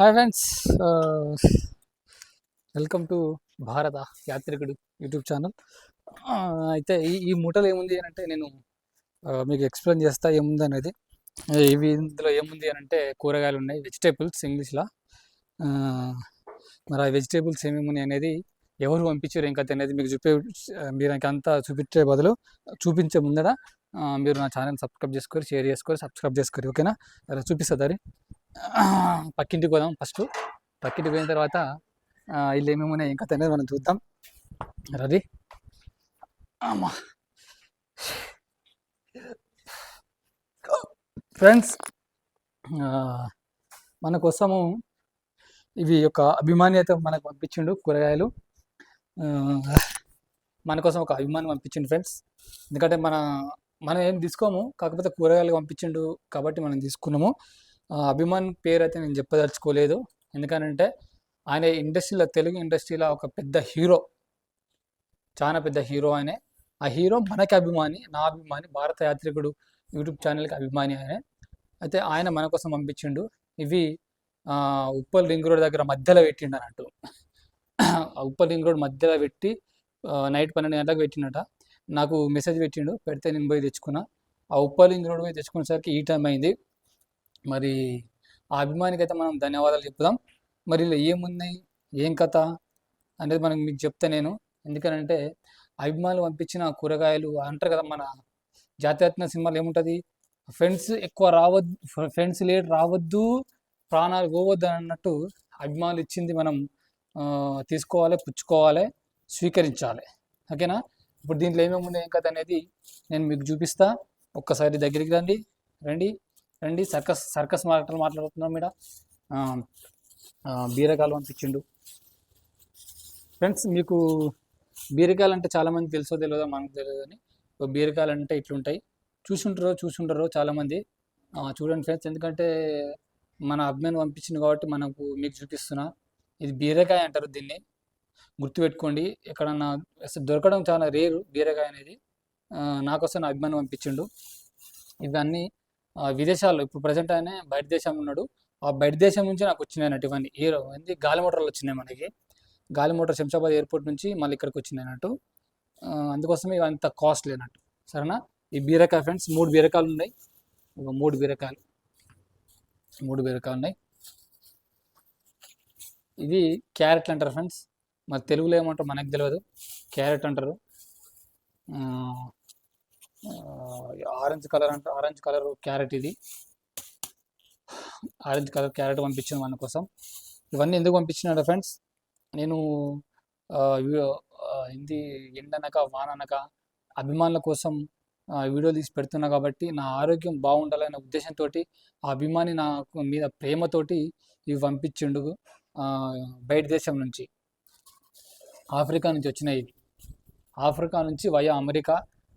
Hi friends welcome to భారత యాత్రికుడు YouTube channel అయితే ఈ ఈ మూటలు ఏముంది అని అంటే నేను uh, మీకు ఎక్స్ప్లెయిన్ చేస్తా ఏముంది అనేది. Uh, ఇవి ఇందులో ఏముంది అని అంటే కూరగాయలు ఉన్నాయి వెజిటేబుల్స్ ఇంగ్లీష్లో uh, మరి ఆ వెజిటేబుల్స్ ఏమేమి ఉన్నాయి అనేది ఎవరు పంపించారు ఇంకా అనేది మీకు చూపే మీరు నాకు అంతా చూపించే బదులు చూపించే ముందర మీరు నా ఛానల్ సబ్స్క్రైబ్ చేసుకొని షేర్ చేసుకొని సబ్స్క్రైబ్ చేసుకోరు ఓకేనా అలా చూపిస్తుంది పక్కింటికి పోదాం ఫస్ట్. పక్కింటికి పోయిన తర్వాత ఇల్లు వీళ్ళు ఏమేమి ఉన్నాయి ఇంకా అనేది మనం చూద్దాం. రది అమ్మా. ఫ్రెండ్స్ మన కోసము ఇవి ఒక అభిమాని అయితే మనకు పంపించిండు కూరగాయలు. మన కోసం ఒక అభిమాని పంపించిండు ఫ్రెండ్స్. ఎందుకంటే మన మనం ఏం తీసుకోము కాకపోతే కూరగాయలు పంపించిండు కాబట్టి మనం తీసుకున్నాము. అభిమాన్ పేరు అయితే నేను చెప్పదలుచుకోలేదు. ఎందుకనంటే ఆయన ఇండస్ట్రీలో తెలుగు ఇండస్ట్రీలో ఒక పెద్ద హీరో. చాలా పెద్ద హీరో ఆయనే. ఆ హీరో మనకి అభిమాని నా అభిమాని భారత యాత్రికుడు యూట్యూబ్ ఛానల్కి అభిమాని ఆయనే. అయితే ఆయన మన కోసం పంపించిండు. ఇవి ఉప్పల్ రింగ్ రోడ్ దగ్గర మధ్యలో పెట్టిండు అన్నట్టు ఆ ఉప్పల్ రింగ్ రోడ్ మధ్యలో పెట్టి నైట్ పన్నెండు గంటలకు పెట్టిండట. నాకు మెసేజ్ పెట్టిండు పెడితే నేను పోయి తెచ్చుకున్నా. ఆ ఉప్పల్ రింగ్ రోడ్ పోయి తెచ్చుకునేసరికి ఈ టైం అయింది. మరి ఆ అభిమానికి అయితే మనం ధన్యవాదాలు చెప్దాం మరి ఇలా ఏమున్నాయి? ఏం కథ? అనేది మనం మీకు చెప్తా నేను. ఎందుకనంటే అభిమానులు పంపించిన కూరగాయలు అంటారు కదా మన జాతీయత్న సినిమాలు ఏముంటుంది? ఫ్రెండ్స్ ఎక్కువ రావద్దు ఫ్రెండ్స్ లేట్ రావద్దు ప్రాణాలు పోవద్దు అన్నట్టు అభిమానులు ఇచ్చింది మనం తీసుకోవాలి పుచ్చుకోవాలి స్వీకరించాలి. ఓకేనా? ఇప్పుడు దీంట్లో ఏమేమి ఉన్నాయి ఏం కథ అనేది నేను మీకు చూపిస్తా. ఒక్కసారి దగ్గరికి రండి. రండి. రండి సర్కస్ సర్కస్ మాటలు మాట్లాడుతున్నాం మీడ. బీరకాయలు పంపించిండు. ఫ్రెండ్స్ మీకు బీరకాయలు అంటే చాలామంది తెలుసో తెలియదో మనకు తెలియదు అని బీరకాయలు అంటే ఇట్లుంటాయి. చూసుంటారో చూసుంటారో చాలామంది చూడండి ఫ్రెండ్స్ ఎందుకంటే మన అభిమాన్ పంపించింది కాబట్టి మనకు మీకు చూపిస్తున్నా. ఇది బీరకాయ అంటారు దీన్ని. గుర్తుపెట్టుకోండి ఎక్కడన్నా అసలు దొరకడం చాలా రేరు బీరకాయ అనేది. నాకోసం నా అభిమాని పంపించిండు. ఇవన్నీ విదేశాల్లో ఇప్పుడు ప్రజెంట్ ఆయన బయట దేశం ఉన్నాడు. ఆ బయట దేశం నుంచి నాకు వచ్చినాయి అన్నట్టు ఇవన్నీ. హీరో ఏంది? గాలి మోటార్లు వచ్చినాయి మనకి. గాలి మోటార్ శంషాబాద్ ఎయిర్పోర్ట్ నుంచి మళ్ళీ ఇక్కడికి వచ్చినాయి అన్నట్టు. అందుకోసమే ఇవి అంత కాస్ట్లీ అన్నట్టు. సరేనా? ఈ బీరకాయ ఫ్రెండ్స్ మూడు బీరకాయలు ఉన్నాయి. ఒక మూడు బీరకాయలు. మూడు బీరకాయలు ఉన్నాయి. ఇది క్యారెట్లు అంటారు ఫ్రెండ్స్ మరి తెలుగులో ఏమంటారు మనకు తెలియదు క్యారెట్ అంటారు. ఆరెంజ్ కలర్ అంటే ఆరెంజ్ కలర్ క్యారెట్ ఇది. ఆరెంజ్ కలర్ క్యారెట్ పంపించాను మన కోసం. ఇవన్నీ ఎందుకు పంపించినాడు ఫ్రెండ్స్? నేను ఆ, ఏంది ఎండనక వాననక అభిమానుల కోసం వీడియో తీసి పెడుతున్నా కాబట్టి నా ఆరోగ్యం బాగుండాలనే ఉద్దేశంతో ఆ అభిమాని నాకు మీద ప్రేమతోటి ఇవి పంపించిండు బయట దేశం నుంచి. ఆఫ్రికా నుంచి వచ్చినాయి ఆఫ్రికా నుంచి వయా అమెరికా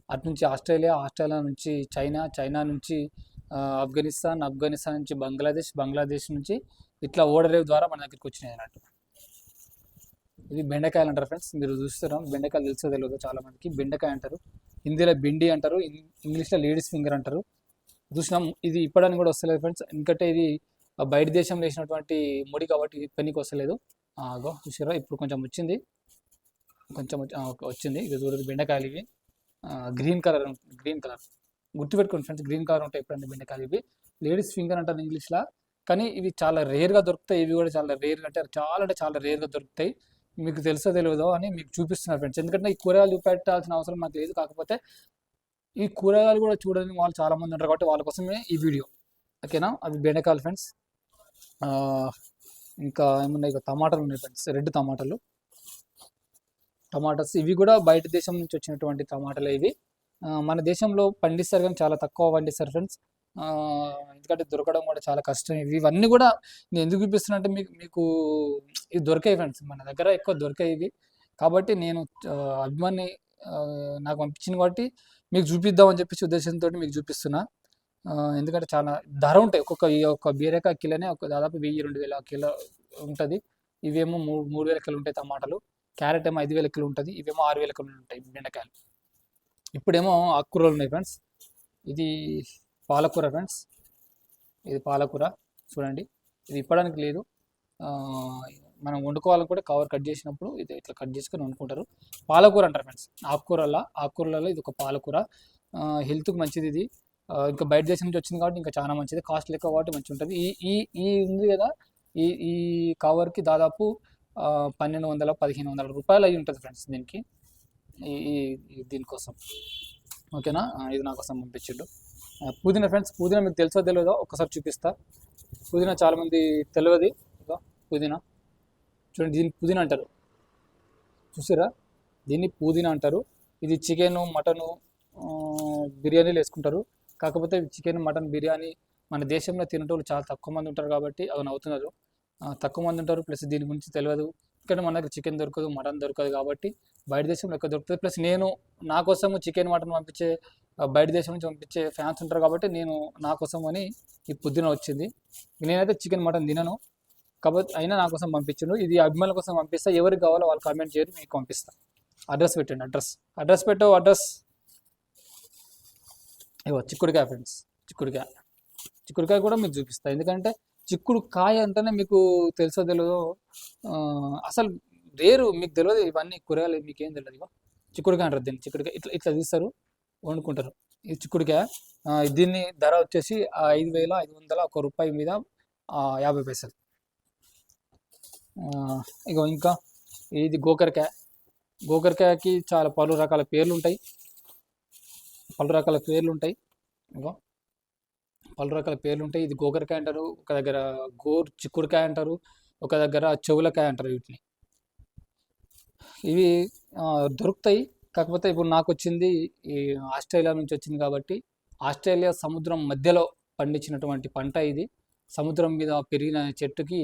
అటు నుంచి ఆస్ట్రేలియా ఆస్ట్రేలియా నుంచి చైనా చైనా నుంచి ఆఫ్ఘనిస్తాన్ ఆఫ్ఘనిస్తాన్ నుంచి బంగ్లాదేశ్ బంగ్లాదేశ్ నుంచి ఇట్లా ఓడరేవు ద్వారా మన దగ్గరికి వచ్చినాయి అన్నట్టు. ఇది బెండకాయలు అంటారు ఫ్రెండ్స్. మీరు చూస్తున్నాం బెండకాయలు తెలుసో తెలియదు చాలా మందికి బెండకాయ అంటారు. హిందీలో బిండి అంటారు. ఇంగ్లీష్లో లేడీస్ ఫింగర్ అంటారు. చూసినాం. ఇది ఇప్పడానికి కూడా వస్తలేదు ఫ్రెండ్స్. ఎందుకంటే ఇది బయట దేశంలో వేసినటువంటి ముడి కాబట్టి పనికి వస్తలేదు. చూసారా ఇప్పుడు కొంచెం వచ్చింది. కొంచెం వచ్చింది. ఇది చూడదు బెండకాయలు ఇవి. Green colour green colour. గుర్తుపెట్టుకోండి ఫ్రెండ్స్ గ్రీన్ కలర్ ఉంటాయి ఎప్పుడన్నా బెండకాయలు ఇవి. లేడీస్ ఫింగర్ అంటారు ఇంగ్లీష్లో. కానీ ఇవి చాలా రేర్గా దొరుకుతాయి. ఇవి కూడా చాలా రేర్గా అంటే చాలా అంటే చాలా రేర్గా దొరుకుతాయి. మీకు తెలుసో తెలియదో అని మీకు చూపిస్తున్నారు ఫ్రెండ్స్. ఎందుకంటే ఈ కూరగాయలు చూపెట్టాల్సిన అవసరం నాకు లేదు. కాకపోతే ఈ కూరగాయలు కూడా చూడని వాళ్ళు చాలామంది ఉంటారు కాబట్టి వాళ్ళ కోసమే ఈ వీడియో. ఓకేనా? అవి బెండకాయలు ఫ్రెండ్స్. ఇంకా ఏమున్నాయి? ఇక టమాటాలు ఉన్నాయి ఫ్రెండ్స్. రెడ్ టమాటాలు. టమాటాస్. ఇవి కూడా బయట దేశం నుంచి వచ్చినటువంటి టమాటాలు ఇవి. మన దేశంలో పండిస్తారు కానీ చాలా తక్కువ పండిస్తారు ఫ్రెండ్స్ ఎందుకంటే దొరకడం కూడా చాలా కష్టం. ఇవి ఇవన్నీ కూడా నేను ఎందుకు చూపిస్తున్నా అంటే మీకు మీకు ఇవి దొరికాయి ఫ్రెండ్స్. మన దగ్గర ఎక్కువ దొరికాయి ఇవి. కాబట్టి నేను అభిమాని నాకు పంపించింది కాబట్టి మీకు చూపిద్దామని చెప్పేసి ఉద్దేశంతో మీకు చూపిస్తున్నా. ఎందుకంటే చాలా ధర ఉంటాయి. ఒక్కొక్క ఈ ఒక్క బీరకాయ కిలోనే ఒక దాదాపు వెయ్యి రెండు వేల కిలో ఉంటుంది. ఇవేమో మూడు మూడు వేల కిలో ఉంటాయి టమాటాలు. క్యారెట్ ఏమో ఐదు వేల కిలో ఉంటుంది ఇవేమో ఆరు వేల కిలో ఉంటాయి బెండకాయలు. ఇప్పుడేమో ఆకుకూరలు ఉన్నాయి ఫ్రెండ్స్ ఇది పాలకూర ఫ్రెండ్స్ ఇది పాలకూర చూడండి. ఇది ఇప్పడానికి లేదు. మనం వండుకోవాలని కూడా కవర్ కట్ చేసినప్పుడు ఇది ఇట్లా కట్ చేసుకొని వండుకుంటారు. పాలకూర అంటారు ఫ్రెండ్స్ ఆకుకూరల ఆకుకూరలలో ఇది ఒక పాలకూర. హెల్త్కి మంచిది ఇది. ఇంకా బయట దేశం నుంచి వచ్చింది కాబట్టి ఇంకా చాలా మంచిది. కాస్ట్ ఎక్కువ కాబట్టి మంచిగా ఉంటుంది ఈ ఈ ఈ ఉంది కదా. ఈ ఈ కవర్కి దాదాపు పన్నెండు వందల పదిహేను వందల రూపాయలు అయి ఉంటుంది ఫ్రెండ్స్ దీనికి. ఈ దీనికోసం. ఓకేనా? ఇది నా కోసం పంపించిండు. పుదీనా ఫ్రెండ్స్ పుదీనా మీకు తెలుసో తెలియదో ఒకసారి చూపిస్తా. పుదీనా చాలామంది తెలియదు ఇదో పుదీనా. చూడండి దీన్ని పుదీనా అంటారు. చూసారా? దీన్ని పుదీనా అంటారు. ఇది చికెన్ మటను బిర్యానీలు వేసుకుంటారు. కాకపోతే చికెన్ మటన్ బిర్యానీ మన దేశంలో తినేటోళ్ళు చాలా తక్కువ మంది ఉంటారు కాబట్టి అవి నవ్వుతున్నారు. తక్కువ మంది ఉంటారు. ప్లస్ దీని గురించి తెలియదు ఇక్కడ మన దగ్గర చికెన్ దొరకదు మటన్ దొరకదు కాబట్టి బయట దేశంలో ఎక్కువ దొరుకుతుంది. ప్లస్ నేను నా కోసము చికెన్ మటన్ పంపించే బయట దేశం నుంచి పంపించే ఫ్యాన్స్ ఉంటారు కాబట్టి నేను నా కోసం అని ఈ పొద్దున వచ్చింది. నేనైతే చికెన్ మటన్ తినను. కాబట్టి అయినా నా కోసం పంపించను. ఇది అభిమానుల కోసం పంపిస్తా. ఎవరికి కావాలో వాళ్ళు కామెంట్ చేయరు మీకు పంపిస్తా. అడ్రస్ పెట్టండి అడ్రస్. అడ్రస్ పెట్టు అడ్రస్. ఇవో చిక్కుడుకాయ ఫ్రెండ్స్. చిక్కుడుకాయ. చిక్కుడుకాయ కూడా మీకు చూపిస్తా. ఎందుకంటే చిక్కుడు కాయ అంటేనే మీకు తెలుసో తెలియదో అసలు రేరు మీకు తెలియదు ఇవన్నీ కూరగాయలు మీకు ఏం తెలియదు ఇగో. చిక్కుడుకాయ అంటారు దీన్ని చిక్కుడుకాయ. ఇట్లా ఇట్లా తీస్తారు వండుకుంటారు. ఈ చిక్కుడుకాయ. దీన్ని ధర వచ్చేసి ఐదు వేల ఐదు వందల ఒక రూపాయి మీద యాభై పైసలు. ఆ, ఇగో ఇంకా ఇది గోకరకాయ. గోకరకాయకి చాలా పలు రకాల పేర్లు ఉంటాయి. పలు రకాల పేర్లు ఉంటాయి. ఇగో. పలు రకాల పేర్లు ఉంటాయి ఇది గోకరకాయ అంటారు ఒక దగ్గర గోరు చిక్కుడుకాయ అంటారు ఒక దగ్గర చెవులకాయ అంటారు వీటిని. ఇవి దొరుకుతాయి. కాకపోతే ఇప్పుడు నాకు వచ్చింది ఈ ఆస్ట్రేలియా నుంచి వచ్చింది కాబట్టి ఆస్ట్రేలియా సముద్రం మధ్యలో పండించినటువంటి పంట ఇది. సముద్రం మీద పెరిగిన చెట్టుకి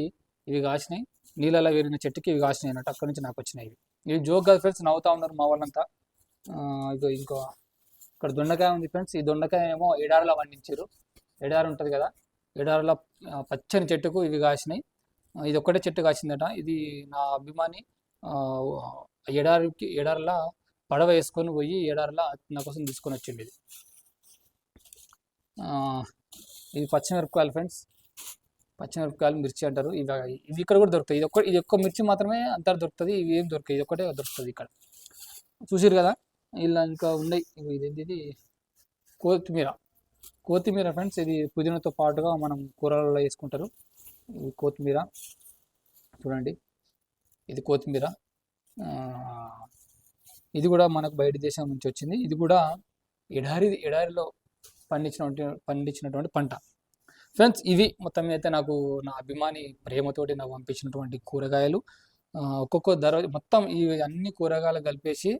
ఇవి కాసినాయి. నీళ్ళలో పెరిగిన చెట్టుకి ఇవి కాసినాయి అన్నట్టు అక్కడి నుంచి నాకు వచ్చినాయి ఇవి. ఇవి జోక్ కాదు ఫ్రెండ్స్ నవ్వుతా ఉన్నారు మా వాళ్ళంతా. ఇంకో ఇక్కడ దొండకాయ ఉంది ఫ్రెండ్స్. ఈ దొండకాయ ఏమో ఎడారిలో పండించారు. ఎడారి ఉంటుంది కదా ఎడారిలో పచ్చని చెట్టుకు ఇవి కాసినాయి. ఇది ఒక్కటే చెట్టు కాసిందట. ఇది నా అభిమాని ఎడారికి ఎడారిలా పడవ వేసుకొని పోయి ఎడారిలా నా కోసం తీసుకొని వచ్చింది ఇది. ఇది పచ్చిమిరపకాయలు ఫ్రెండ్స్. పచ్చిమిరపకాయలు మిర్చి అంటారు. ఇవి ఇవి ఇక్కడ కూడా దొరుకుతాయి. ఇది ఒక్క ఇది ఒక్క మిర్చి మాత్రమే అంతా దొరుకుతుంది ఇవి ఏం దొరుకుతాయి ఇది ఒక్కటే దొరుకుతుంది ఇక్కడ. చూసారు కదా? ఇలా ఇంకా ఉన్నాయి. ఇది ఇది కొత్తిమీర. కొత్తిమీర ఫ్రెండ్స్ ఇది పుదీనాతో పాటుగా మనం కూరలలో వేసుకుంటారు. ఇది కొత్తిమీర చూడండి. ఇది కొత్తిమీర. ఇది కూడా మనకు బయట దేశం నుంచి వచ్చింది. ఇది కూడా ఎడారి ఎడారిలో పండించినటువంటి పండించినటువంటి పంట. ఫ్రెండ్స్ ఇవి మొత్తం అయితే నాకు నా అభిమాని ప్రేమతోటి నాకు పంపించినటువంటి కూరగాయలు. ఒక్కొక్క ధర మొత్తం ఈ అన్ని కూరగాయలు కలిపేసి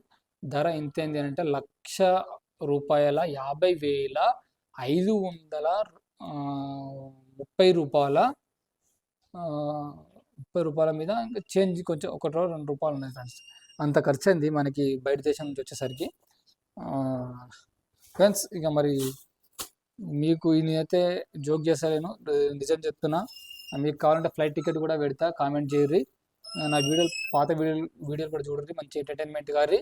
ధర ఎంత ఏంది అంటే లక్ష రూపాయల యాభై వేల ఐదు వందల ముప్పై రూపాయల ముప్పై రూపాయల మీద ఇంకా చేంజ్ కొంచెం ఒకటో రెండు రూపాయలు ఉన్నాయి ఫ్రెండ్స్ అంత ఖర్చు అయింది మనకి బయట దేశం నుంచి వచ్చేసరికి. ఫ్రెండ్స్ ఇక మరి మీకు నేనైతే జోక్ చేసలేను నిజం చెప్తున్నా. మీకు కావాలంటే ఫ్లైట్ టికెట్ కూడా పెడతా కామెంట్ చేయర్రి. నా వీడియోలు పాత వీడియోలు వీడియోలు కూడా చూడండి మంచి ఎంటర్టైన్మెంట్ గారి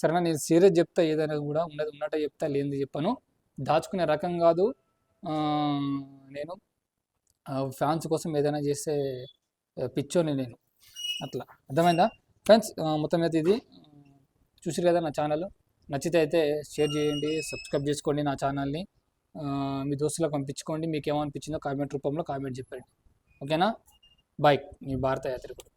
సరేనా నేను సీరియస్ చెప్తా ఏదైనా కూడా ఉన్నది ఉన్నట్టే చెప్తా లేనిది చెప్పాను. దాచుకునే రకం కాదు. నేను ఫ్యాన్స్ కోసం ఏదైనా చేసే పిచ్చోని నేను. అట్లా. అర్థమైందా? ఫ్రెండ్స్ మొత్తం అయితే ఇది. చూసారు కదా నా ఛానల్? నచ్చితే అయితే షేర్ చేయండి సబ్స్క్రైబ్ చేసుకోండి నా ఛానల్ని. మీ దోస్తులకు పంపించుకోండి. మీకు ఏమనిపించిందో కామెంట్ రూపంలో కామెంట్ చెప్పండి. ఓకేనా? బాయ్. మీ భారత యాత్రికుడు.